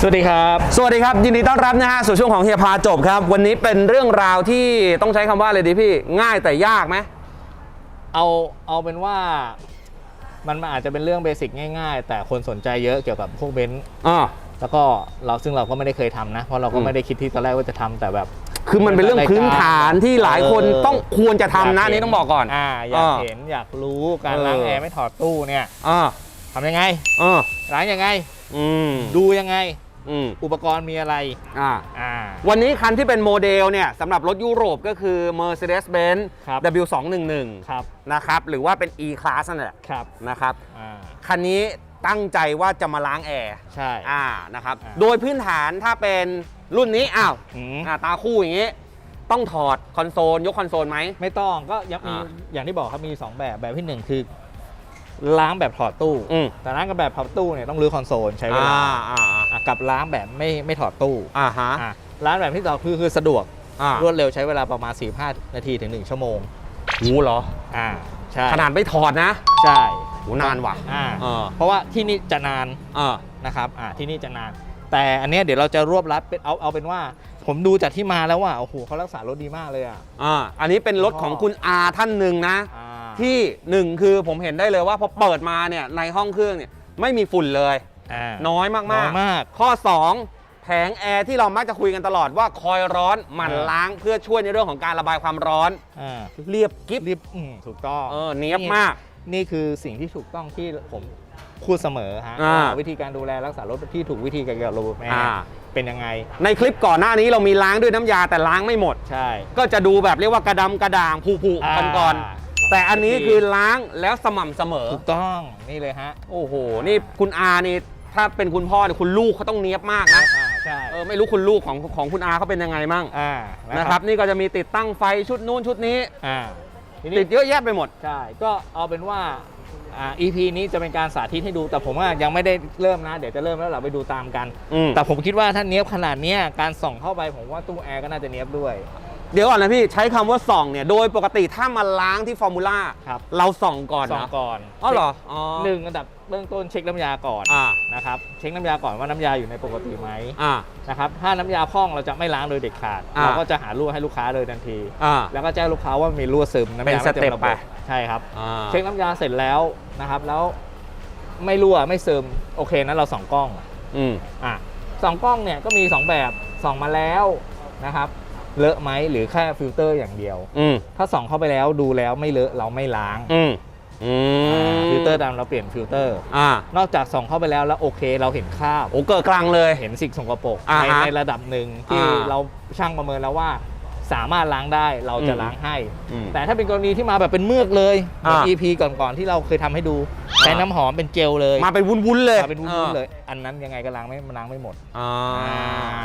สวัสดีครับ สวัสดีครับ ยินดีต้อนรับนะฮะสู่ช่วงของเฮียพาจบครับ วันนี้เป็นเรื่องราวที่ต้องใช้คำว่าอะไรดีพี่ ง่ายแต่ยากไหม เอาเอาเป็นว่ามันอาจจะเป็นเรื่องเบสิกง่ายๆ แต่คนสนใจเยอะเกี่ยวกับพวกเบนซ์อ่า แล้วก็เราซึ่งเราก็ไม่ได้เคยทำนะ เพราะเราก็อืม ไม่ได้คิดที่ตอนแรกว่าจะทำแต่แบบ คือมันเป็นเรื่องพื้นฐานที่หลายคนเออต้องควรจะทำนะยาอันนี้ต้องบอกก่อน อ่าอยากอ่าเห็นอยากรู้การเออล้างแอร์ไม่ถอดตู้เนี่ยอ่าทำยังไงอ่าล้างยังไง อืมดูยังไง อืมอุปกรณ์มีอะไรอ่าอ่า วันนี้คันที่เป็นโมเดลเนี่ยสำหรับรถยุโรปก็คือ Mercedes-Benz ครับ W211 ครับนะครับ หรือว่าเป็น E-Class นั่นแหละครับนะครับ อ่าคันนี้ตั้งใจว่าจะมาล้างแอร์ ใช่ อ่า นะครับ อ่า โดยพื้นฐานถ้าเป็นรุ่นนี้ อ้าวอืมอ่าตาคู่อย่างนี้ ต้องถอดคอนโซล ยกคอนโซลไหม ไม่ต้องก็ยังมีอ่า อย่างที่บอกครับมี 2 แบบแบบที่หนึ่งคือ ล้างแบบถอดตู้ อืม แต่ล้างกับแบบถอดตู้เนี่ยต้องรื้อคอนโซลใช้เวลาอ่าอ่าอะกับล้างแบบไม่ไม่ถอดตู้อ่าฮะอะล้างแบบที่สองคือคือสะดวกอ่ารวดเร็วใช้เวลาประมาณ 45 นาทีถึง 1 ชั่วโมงหูเหรอ อ่าใช่ขนาดไม่ถอดนะใช่หูนานว่ะอ่าเออเพราะว่าที่นี่จะนานเออนะครับอ่าที่นี่จะนาน แต่อันเนี้ยเดี๋ยวเราจะรวบรัดเป็นเอาเอาเป็นว่า ผมดูจากที่มาแล้วว่าโอ้โหเขารักษารถดีมากเลยอะ อ่าอันนี้เป็นรถของคุณอาท่านหนึ่งนะ อ่า ที่หนึ่งคือผมเห็นได้เลยว่าพอเปิดมาเนี่ยในห้องเครื่องเนี่ยไม่มีฝุ่นเลย อ่า น้อยมากๆ น้อยมาก ข้อ 2 แผงแอร์ที่เรามักจะคุยกันตลอดว่าคอยร้อนหมั่นอ่า ล้างเพื่อช่วยในเรื่องของการระบายความร้อน อ่าเรียบกิ๊บรีบอืมถูกต้องเออเนียบมาก นี่คือสิ่งที่ถูกต้องที่ผมพูดเสมอฮะอ่า ว่าวิธีการดูแลรักษารถที่ถูกวิธีเกี่ยวกับระบบแออ่าร์เป็นยังไง ในคลิปก่อนหน้านี้เรามีล้างด้วยน้ำยาแต่ล้างไม่หมด ใช่ ก็จะดูแบบเรียกว่ากระดำกระด่างผุๆกันก่อนา แต่อันนี้คือล้างแล้วสม่ำเสมอ ถูกต้องนี่เลยฮะโอ้โห นี่คุณอานี่ถ้าเป็นคุณพ่อเนี่ยคุณลูกเขาต้องเนียบมากนะ อ่าใช่เออไม่รู้คุณลูกของของคุณอาเขาเป็นยังไงมั่งอ่านะครับ นี่ก็จะมีติดตั้งไฟชุดนู้นชุดนี้ อ่าทีตินี้ดเยอะแยะไปหมด ใช่ก็เอาเป็นว่าอ่า EP นี้จะเป็นการสาธิตให้ดูแต่ผมว่ายังไม่ได้เริ่มนะ เดี๋ยวจะเริ่มแล้วเราไปดูตามกัน อืมแต่ผมคิดว่าถ้าเนี้ยบขนาดเนี้ยการส่องเข้าไปผมว่าตู้แอร์ก็น่าจะเนี้ยบด้วย เดี๋ยวก่อนนะพี่ใช้คำว่าส่องเนี่ยโดยปกติถ้ามาล้างที่ฟอร์มูล่าครับ เราส่องก่อนส่องนะก่อนอ๋อเหรออ๋อหนึ่งอันดับเบื้องต้นเช็คน้ำยาก่อนอ่านะครับเช็คน้ำยาก่อนว่าน้ำยาอยู่ในปกติไหมอ่า นะครับถ้าน้ำยาพร่องเราจะไม่ล้างโดยเด็ดขาด อ่า เราก็จะหารั่วให้ลูกค้าเลยทันที อ่า แล้วก็แจ้งลูกค้าว่ามีรั่วซึมน้ำเป็นยาไม่สเต็ประบบไปใช่ครับ อ่า เช็คน้ำยาเสร็จแล้วนะครับ แล้วไม่รั่วไม่ซึมโอเคนั้นเราส่องกล้อง อืม อะส่องกล้องเนี่ยก็มี 2 แบบส่องมาแล้วนะครับ เลอะไหมหรือแค่ฟิลเตอร์อย่างเดียว อืมถ้าส่องเข้าไปแล้วดูแล้วไม่เลอะเราไม่ล้างอืมอือ่ามฟิลเตอร์ดำเราเปลี่ยนฟิลเตอร์ อ่านอกจากส่องเข้าไปแล้วแล้วโอเคเราเห็นคราบโอ้เกิดกลางเลย เห็นสิ่งสกปรกอ่าในฮะในระดับหนึ่งที่อ่าเราเราช่างประเมินแล้วว่า สามารถล้างได้เราจะอืมล้างให้ อืมแต่ถ้าเป็นกรณีที่มาแบบเป็นเมือกเลยเหมือน อ่า EP ก่อนๆที่เราเคยทำให้ดูใช้น้ำหอมเป็นเจลเลยมาเป็นวุ้นๆเลยมาเป็นวุ้นๆเลย อันนั้นยังไงก็ล้างไม่ล้างไม่หมดอ่า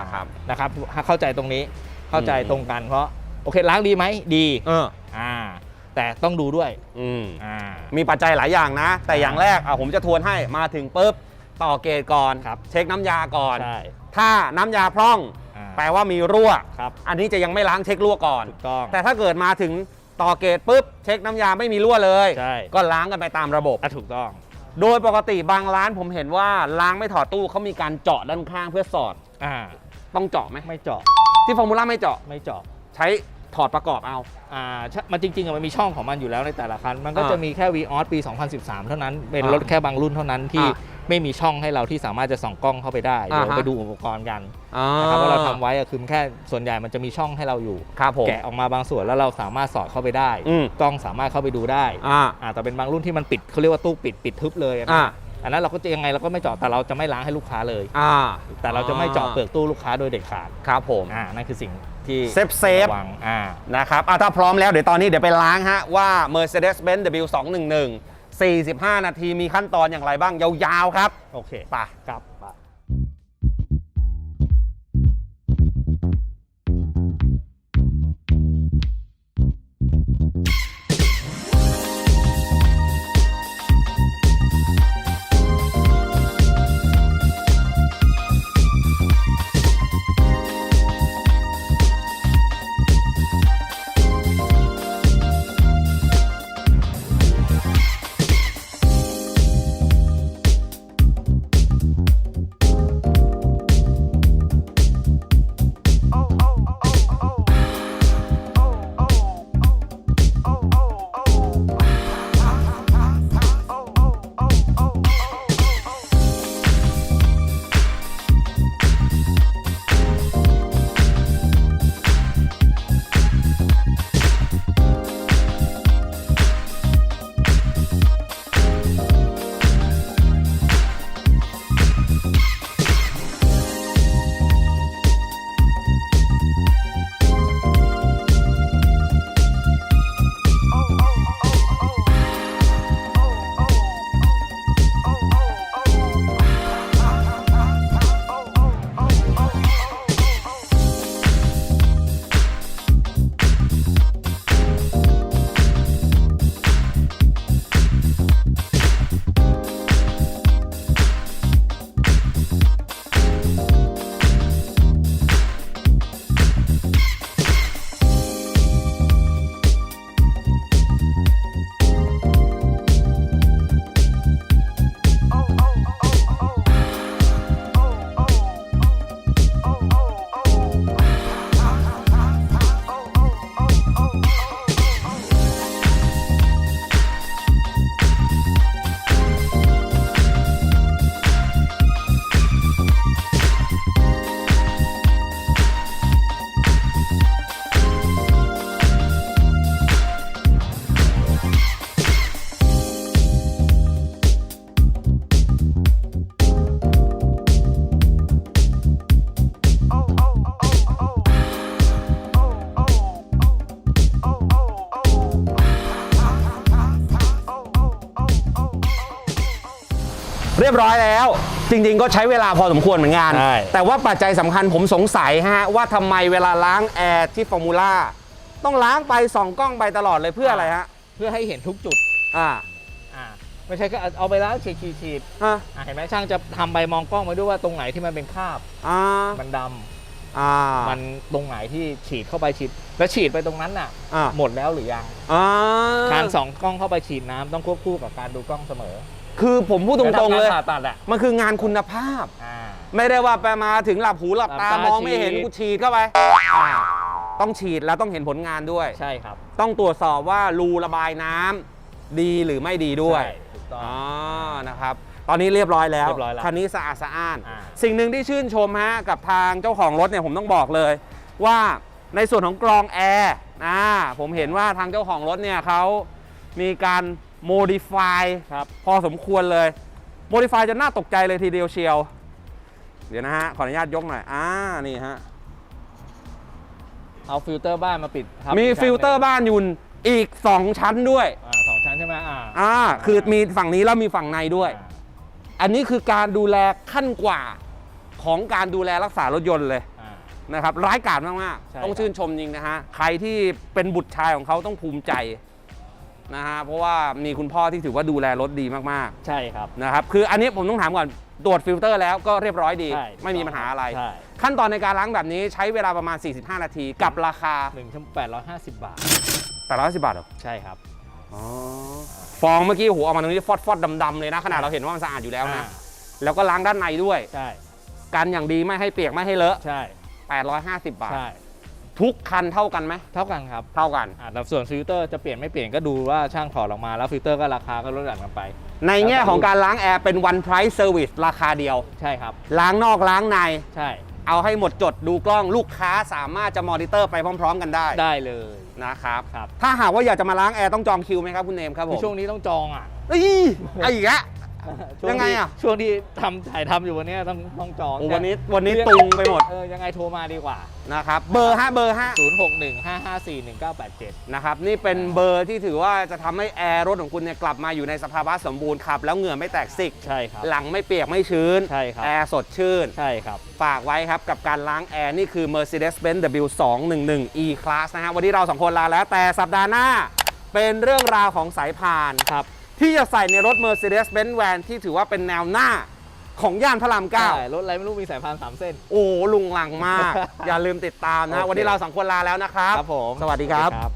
นะครับนะครับถ้าเข้าใจตรงนี้ เข้าใจอืมตรงกัน เพราะโอเคล้างดีไหมดีเอออ่า แต่ต้องดูด้วยอืมอ่า มีปัจจัยหลายอย่างนะ แต่อย่างแรกอะผมจะทวนให้มาถึงปุ๊บต่อเกตก่อนครับเช็คน้ำยาก่อน ใช่ ถ้าน้ำยาพร่อง อ่า แปลว่ามีรั่ว ครับอันนี้จะยังไม่ล้างเช็ครั่วก่อน ถูกต้องแต่ถ้าเกิดมาถึงต่อเกตปุ๊บเช็คน้ำยาไม่มีรั่วเลย ใช่ก็ล้างกันไปตามระบบอะถูกต้อง โดยปกติบางร้านผมเห็นว่าล้างไม่ถอดตู้เขามีการเจาะด้านข้างเพื่อสอด อ่า ต้องเจาะไหมไม่เจาะ ที่ฟอร์มูล่าไม่เจาะไม่เจาะใช้ถอดประกอบเอา อ่าใช่มันจริงๆอะมันมีช่องของมันอยู่แล้วในแต่ละคัน มันก็อ่าจะมีแค่ v ีออสปี 2013 เท่านั้น เป็นอ่ารถแค่บางรุ่นเท่านั้นที่อ่าไม่มีช่องให้เราที่สามารถจะส่องกล้องเข้าไปได้ เดี๋ยวอ่าฮะ ไปดูอุปกรณ์กันอ่านะครับว่าเราทำไว้อะคือแค่ส่วนใหญ่มันจะมีช่องให้เราอยู่ ครับผม แกะออกมาบางส่วนแล้วเราสามารถสอดเข้าไปได้ อืม กล้องสามารถเข้าไปดูได้อ่าอ่าแต่เป็นบางรุ่นที่มันปิดเขาเรียกว่าตู้ปิดปิดทึบเลยอะนะ อ่า อันนั้นเราก็จะยังไงเราก็ไม่เจาะแต่เราจะไม่ล้างให้ลูกค้าเลย อ่าแต่เราจะไม่เจาะเปลือกตู้ลูกค้าโดยเด็ดขาดครับผมอ่านั่นคือสิ่งที่เซฟเซฟระวังอ่านะครับอะถ้าพร้อมแล้วเดี๋ยวตอนนี้เดี๋ยวไปล้างฮะว่า Mercedes-Benz W211 45 นาทีมีขั้นตอนอย่างไรบ้างยาวๆครับ โอเคไปครับ เรียบร้อยแล้ว จริง ๆ ก็ใช้เวลาพอสมควรเหมือนกัน ใช่ แต่ว่าปัจจัยสำคัญผมสงสัยฮะว่าทำไมเวลาล้างแอร์ที่ฟอร์มูล่าต้องล้างไปส่องกล้องไปตลอดเลยเพื่ออะไรฮะเพื่อให้เห็นทุกจุดอ่าอ่าไม่ใช่ก็เอาไปแล้วฉีดฉีดฉีดอ่าอ่าเห็นไหมช่างจะทำใบมองกล้องไว้ด้วยว่าตรงไหนที่มันเป็นคราบอ่ามันดำอ่ามันตรงไหนที่ฉีดเข้าไปฉีด แล้วฉีดไปตรงนั้นน่ะ อ่าหมดแล้วหรือยัง อ่าการส่องกล้องเข้าไปฉีดน้ำต้องควบคู่กับการดูกล้องเสมอ คือผมพูดตรงๆเลยแวทำกาผ่าตัดอะมันคืองานคุณภาพ อ่า ไม่ได้ว่าไปมาถึงหลับหูหลับตาหลับตามองไม่เห็นฉีด กูฉีดเข้าไปอ่าต้องฉีดแล้วต้องเห็นผลงานด้วย ใช่ครับต้องตรวจสอบว่ารูระบายน้ำดีหรือไม่ดีด้วยใช่ถูกต้อง อ๋อนะครับตอนนี้เรียบร้อยแล้วเรียบร้อยแล้วคันนี้สะอาดสะอ้าน อ่า สิ่งหนึ่งที่ชื่นชมฮะกับทางเจ้าของรถเนี่ยผมต้องบอกเลย ว่าในส่วนของกรองแอร์นะผมเห็นว่าทางเจ้าของรถเนี่ยเขามีการ โมดิฟายครับพอสมควรเลยโมดิฟายจะน่าตกใจเลยทีเดียวเชียว เดี๋ยวนะฮะ ขออนุญาตยกหน่อย อ่า นี่ฮะ เอาฟิลเตอร์บ้านมาปิดครับมีอีกชั้นฟิลเตอร์หนึ่งบ้านอยุนอีก 2 ชั้นด้วย อ่าสองชั้นใช่ไหมอ่าอ่า คือมีฝั่งนี้แล้วมีฝั่งในด้วยอ่าอันนี้คือการดูแลขั้นกว่าของการดูแลรักษารถยนต์เลยอ่า นะครับร้ายกาจมาก ใช่ ๆ ต้องชื่นชมจริงนะฮะ ใครที่เป็นบุตรชายของเขาต้องภูมิใจ นะฮะเพราะว่ามีคุณพ่อที่ถือว่าดูแลรถดีมากใช่ครับ ๆนะครับคืออันนี้ผมต้องถามก่อนตรวจฟิลเตอร์แล้วก็เรียบร้อยดี ใช่ไม่มีปัญหาอะไร ใช่ ขั้นตอนในการล้างแบบนี้ใช้เวลาประมาณ 45 นาทีกับราคาหนึ่งชั่วแปดร้อยห้าสิบบาท810บาทเหรอใช่ครับฟองเมื่อกี้โอ้โหออกมาตรงนี้ฟอดฟอดดำๆเลยนะขนาดเราเห็นว่ามันสะอาดอยู่แล้วนะอ่าแล้วก็ล้างด้านในด้วย ใช่ กันอย่างดีไม่ให้เปียกไม่ให้เลอะ ใช่ 850 บาท ใช่ ทุกคันเท่ากันไหมเท่ากันครับเท่ากันอ่าแล้วส่วนฟิลเตอร์จะเปลี่ยนไม่เปลี่ยนก็ดูว่าช่างถอดออกมาแล้วฟิลเตอร์ก็ราคาก็ลดหลั่นกันไป ในแง่ของการล้างแอร์เป็น one price service ราคาเดียว ใช่ครับ ล้างนอกล้างใน ใช่ เอาให้หมดจดดูกล้องลูกค้าสามารถจะมอนิเตอร์ไปพร้อม ๆ กันได้ ได้เลยนะครับ ครับ ถ้าหากว่าอยากจะมาล้างแอร์ต้องจองคิวไหมครับคุณเนมครับผคือมช่วงนี้ต้องจองอะเอ้ยไอ้อีกแล้ว ช่วยังไงอะ ที่ช่วงที่ทำถ่ายทำอยู่วันเนี้ยต้องต้องจองโอ้วันนี้วันนี้ตุงไปหมดเออยังไงโทรมาดีกว่า นะครับเบอร์ฮะเบอร์ฮะ 0615541987 นะครับนี่เป็นเบอร์ที่ถือว่าจะทำให้แอร์รถของคุณเนี่ยกลับมาอยู่ในสภาวะสมบูรณ์ขับ แล้วเหงื่อไม่แตกซิก ใช่ครับ หลังไม่เปียกไม่ชื้น ใช่ครับ แอร์สดชื่น ใช่ครับ ฝากไว้ครับ กับการล้างแอร์ นี่คือ Mercedes-Benz W211 E-Class นะฮะวันนี้เราสองคนลาแล้วแต่สัปดาห์หน้า เป็นเรื่องราวของสายพานครับ ที่จะใส่ในรถ Mercedes-Benz Van ที่ถือว่าเป็นแนวหน้าของย่านพระรามเก้า ใช่รถอะไรไม่รู้มีสายพานสามเส้น โอ้ลุงลังมาก อย่าลืมติดตามนะฮะโอเค วันนี้เราสองคนลาแล้วนะครับ ครับผม สวัสดีครับครับ